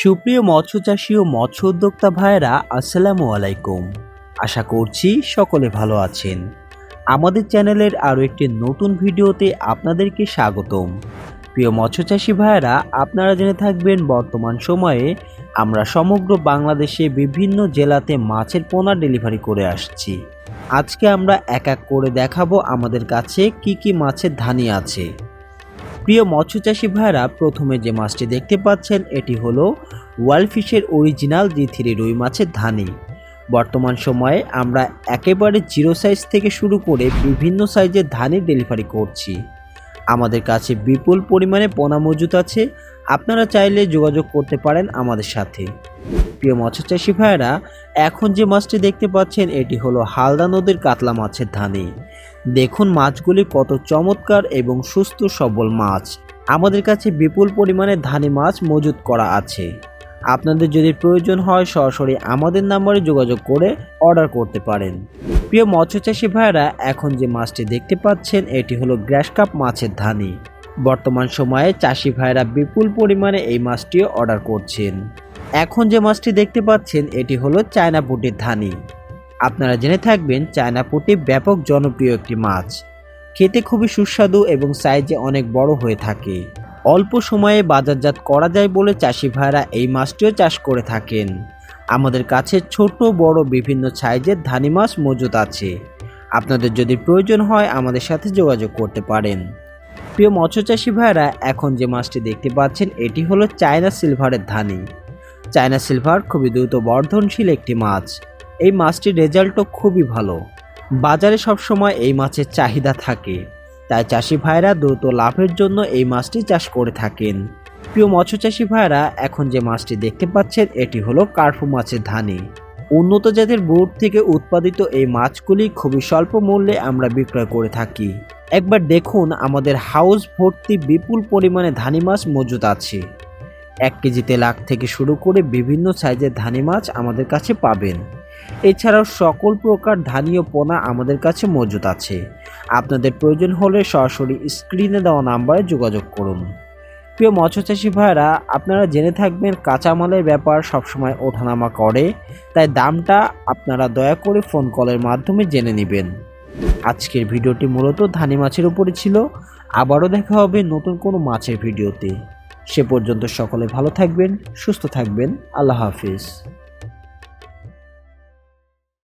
সুপ্রিয় মৎস্য চাষী ও মৎস্য উদ্যোক্তা ভাইয়েরা, আসসালামু আলাইকুম। আশা করছি সকলে ভালো আছেন। আমাদের চ্যানেলের আরও একটি নতুন ভিডিওতে আপনাদেরকে স্বাগতম। প্রিয় মৎস্য চাষী ভাইয়েরা, আপনারা জেনে থাকবেন বর্তমান সময়ে আমরা সমগ্র বাংলাদেশে বিভিন্ন জেলাতে মাছের পোনা ডেলিভারি করে আসছি। আজকে আমরা এক এক করে দেখাবো আমাদের কাছে কি কি মাছের ধানি আছে। প্রিয় মৎস্য চাষী ভাইরা, প্রথমে যে মাছটি দেখতে পাচ্ছেন, এটি হলো ওয়ালফিশের অরিজিনাল জি থ্রি রুই মাছের ধানি। বর্তমান সময়ে আমরা একেবারে জিরো সাইজ থেকে শুরু করে বিভিন্ন সাইজের ধানি ডেলিভারি করছি। আমাদের কাছে বিপুল পরিমাণে পোনা মজুত আছে। আপনারা চাইলে যোগাযোগ করতে পারেন আমাদের সাথে। প্রিয় মৎস্য চাষী ভাইরা, এখন যে মাছটি দেখতে পাচ্ছেন, এটি হলো হালদা নদীর কাতলা মাছের ধানি। দেখুন মাছগুলি কত চমৎকার এবং সুস্থ সবল মাছ। আমাদের কাছে বিপুল পরিমাণে ধানি মাছ মজুত করা আছে। আপনাদের যদি প্রয়োজন হয় সরাসরি আমাদের নাম্বারে যোগাযোগ করে অর্ডার করতে পারেন। প্রিয় মৎস্যচাষী ভাইরা এখন যে মাছটি দেখতে পাচ্ছেন, এটি হলো গ্র্যাস কাপ মাছের ধানি। বর্তমান সময়ে চাষি ভাইরা বিপুল পরিমাণে এই মাছটিও অর্ডার করছেন। এখন যে মাছটি দেখতে পাচ্ছেন, এটি হলো চায়না পুটির ধানি। আপনারা জেনে থাকবেন চায়না পুঁটি ব্যাপক জনপ্রিয় একটি মাছ। খেতে খুবই সুস্বাদু এবং সাইজে অনেক বড় হয়ে থাকে। অল্প সময়ে বাজারজাত করা যায় বলে চাষি ভাইরা এই মাছটিও চাষ করে থাকেন। আমাদের কাছে ছোট, বড়, বিভিন্ন সাইজের ধানি মাছ মজুত আছে। আপনাদের যদি প্রয়োজন হয় আমাদের সাথে যোগাযোগ করতে পারেন। প্রিয় মৎস্য চাষি ভাইরা, এখন যে মাছটি দেখতে পাচ্ছেন, এটি হলো চায়না সিলভারের ধানি। চায়না সিলভার খুবই দ্রুত বর্ধনশীল একটি মাছ। এই মাছটির রেজাল্টও খুবই ভালো। বাজারে সবসময় এই মাছের চাহিদা থাকে। তাই চাষি ভাইরা দ্রুত লাভের জন্য এই মাছটি চাষ করে থাকেন। প্রিয় মৎস্য চাষি ভাইরা, এখন যে মাছটি দেখতে পাচ্ছেন, এটি হলো কার্ফু মাছের ধানি। উন্নত জাতের বোর্ড থেকে উৎপাদিত এই মাছগুলি খুবই স্বল্প মূল্যে আমরা বিক্রয় করে থাকি। একবার দেখুন, আমাদের হাউস ভর্তি বিপুল পরিমাণে ধানি মাছ মজুদ আছে। এক কেজিতে লাখ থেকে শুরু করে বিভিন্ন সাইজের ধানি মাছ আমাদের কাছে পাবেন। এছাড়াও সকল প্রকার ধানীয় পোনা আমাদের কাছে মজুদ আছে। আপনাদের প্রয়োজন হলে সরাসরি স্ক্রিনে দেওয়া নাম্বারে যোগাযোগ করুন। প্রিয় মৎস্যচাষী ভাইরা আপনারা জেনে থাকবেন কাঁচামালের ব্যাপার সবসময় ওঠানামা করে, তাই দামটা আপনারা দয়া করে ফোন কলের মাধ্যমে জেনে নেবেন। আজকের ভিডিওটি মূলত ধানি মাছের উপরে ছিল। আবারও দেখা হবে নতুন কোনো মাছের ভিডিওতে। সে পর্যন্ত সকলে ভালো থাকবেন, সুস্থ থাকবেন। আল্লাহ হাফিজ।